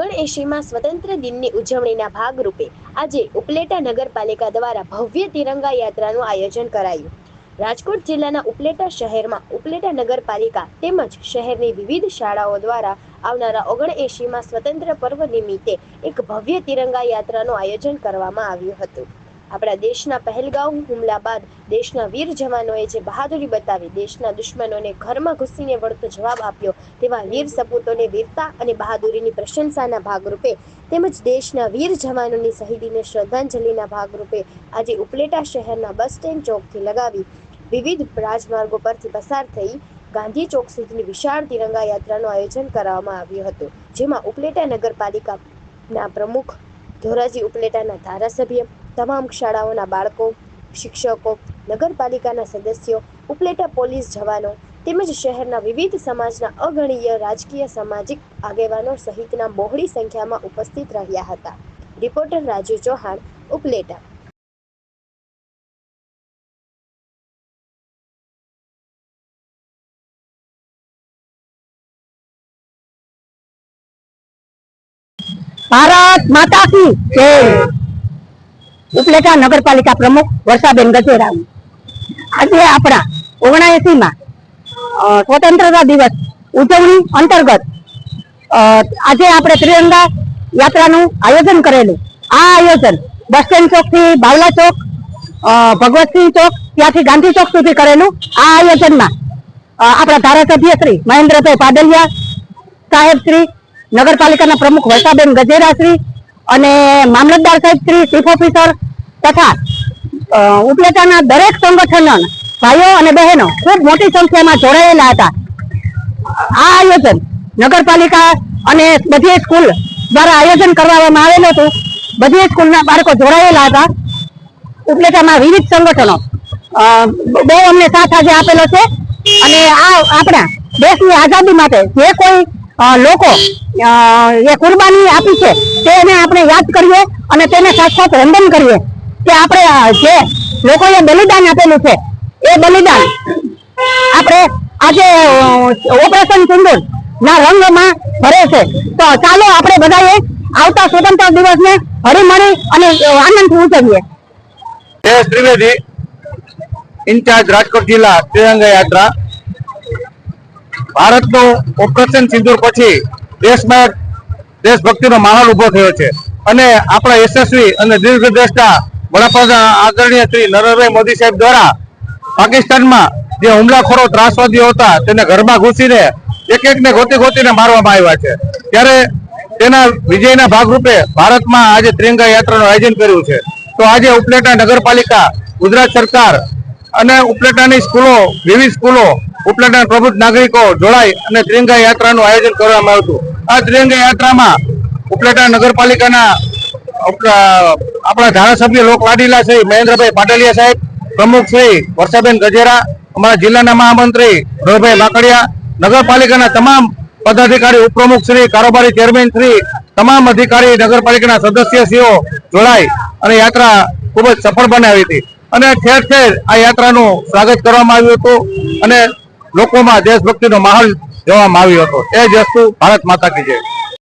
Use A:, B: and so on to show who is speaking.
A: ઓગણએંશીમાં સ્વતંત્ર દિનની ઉજવણીના ભાગરૂપે આજે ઉપલેટા નગરપાલિકા દ્વારા ભવ્ય તિરંગા યાત્રાનું આયોજન કરાયું. રાજકોટ જિલ્લાના ઉપલેટા શહેરમાં ઉપલેટા નગરપાલિકા તેમજ શહેરની વિવિધ શાળાઓ દ્વારા આવનારા ઓગણએંશીમાં સ્વતંત્ર પર્વ નિમિત્તે એક ભવ્ય તિરંગા યાત્રાનું આયોજન કરવામાં આવ્યું હતું. આપણા દેશના પહેલગાંવ હુમલા બાદ દેશના વીર જવાનોએ જે બહાદુરી બતાવી, દેશના દુશ્મનોને ઘરમાં ઘૂસીને વળતો જવાબ આપ્યો, તેવા વીર સપૂતોને વીરતા અને બહાદુરીની પ્રશંસાના ભાગરૂપે તેમજ દેશના વીર જવાનોની શહીદીને શ્રદ્ધાંજલિના ભાગરૂપે આજે ઉપલેટા શહેરના બસ સ્ટેન્ડ ચોકથી લગાવી વિવિધ રાજમાર્ગો પરથી પસાર થઈ ગાંધી ચોક સુધીની વિશાળ તિરંગા યાત્રાનું આયોજન કરવામાં આવ્યું હતું, જેમાં ઉપલેટા નગરપાલિકાના પ્રમુખ ધોરાજી ઉપલેટાના ધારાસભ્ય તમામ શાળાઓના બાળકો, શિક્ષકો, નગરપાલિકાના સદસ્યો, ઉપલેટા પોલીસ જવાનો તેમજ શહેરના વિવિધ સમાજના અગણિય રાજકીય સામાજિક આગેવાનો સહિતના બહોળી સંખ્યામાં ઉપસ્થિત રહ્યા હતા. રિપોર્ટર રાજુ ચૌહાણ, ઉપલેટા.
B: ભારત માતા કી જય. ઉપલેટા નગરપાલિકા પ્રમુખ વર્ષાબેન ગજેરા આજે આપણા ઓગણાએસી માં સ્વતંત્રતા દિવસ ઉજવણી અંતર્ગત આજે આપણે ત્રિરંગા યાત્રાનું આયોજન કરેલું. આ આયોજન બસ સ્ટેન્ડ ચોકથી બાવલા ચોક ભગવતસિંહ ચોક, ત્યાંથી ગાંધી ચોક સુધી કરેલું. આ આયોજનમાં આપણા ધારાસભ્ય શ્રી મહેન્દ્રભાઈ પાડલિયા સાહેબ શ્રી, નગરપાલિકાના પ્રમુખ વર્ષાબેન ગજેરા શ્રી અને મામલતદાર સાહેબ શ્રી ચીફ ઓફિસર તથા ઉપલેટાના દરેક સંગઠન ભાઈઓ અને બહેનો ખૂબ મોટી સંખ્યામાં જોડાયેલા હતા. આ આયોજન નગરપાલિકા અને બધી સ્કૂલ દ્વારા આયોજન કરવામાં આવેલું હતું. બધી સ્કૂલના બાળકો જોડાયેલા હતા. ઉપલેટામાં વિવિધ સંગઠનો બહુ અમને સાથ આજે આપેલો છે. અને આ આપણા દેશની આઝાદી માટે જે કોઈ લોકો એ કુરબાની આપી છે તેને આપણે યાદ કરીએ અને તેને સાથ વંદન કરીએ. કે આપણે જે લોકોએ બલિદાન આપેલું છે, એ બલિદાન આપણે આજે ઓપરેશન સિંદુર ના રંગમાં ભરે છે. તો ચાલો આપણે બધાએ આવતા સ્વતંત્ર દિવસને હળીમળી અને આનંદથી ઉજવીએ.
C: જયેશ ત્રિવેદી ઇન્ચાર્જ રાજકોટ જિલ્લા ત્રિરંગા યાત્રા. ભારતનું ઓપરેશન સિંદુર પછી દેશમાં દેશભક્તિનો માહોલ ઊભો થયો છે. અને આપણા યશસ્વી અને દીર્ઘદ્રષ્ટા વડાપ્રધાન આદરણીય શ્રી નરેન્દ્રભાઈ મોદી સાહેબ દ્વારા પાકિસ્તાનમાં જે હુમલાખોરો ત્રાસવાદીઓ હતા, તેને ઘરમાં ઘૂસીને એક એકને ગોતી ગોતીને મારવામાં આવ્યા છે. ત્યારે તેના વિજયના ભાગરૂપે ભારતમાં આજે ત્રિરંગા યાત્રાનું આયોજન કર્યું છે. તો આજે ઉપલેટા નગરપાલિકા, ગુજરાત સરકાર અને ઉપલેટાની સ્કૂલો, વિવિધ સ્કૂલો ઉપલેટા પ્રબુદ્ધ નાગરિકો જોડાઈ અને ત્રિરંગા યાત્રાનું આયોજન કરવામાં આવ્યું હતું. આ ત્રિરંગા યાત્રામાં ઉપલેટા નગરપાલિકાના આપણા ધારાસભ્ય લોકલાડીલા શ્રી મહેન્દ્રભાઈ પાટલિયા સાહેબ, પ્રમુખ શ્રી વર્ષાબેન ગજેરા, અમારા જિલ્લાના મહામંત્રી રવિભાઈ માકડિયા નગરપાલિકાના તમામ પદાધિકારી, ઉપપ્રમુખ શ્રી, કારોબારી ચેરમેન શ્રી, તમામ અધિકારી, નગરપાલિકાના સદસ્યશ્રીઓ જોડાઈ અને યાત્રા ખૂબ જ સફળ બનાવી હતી. અને ઠેર ઠેર આ યાત્રાનું સ્વાગત કરવામાં આવ્યું હતું અને લોકોમાં દેશભક્તિનો માહોલ જોવામાં આવ્યો હતો. એ જ વસ્તુ ભારત માતા કી જય.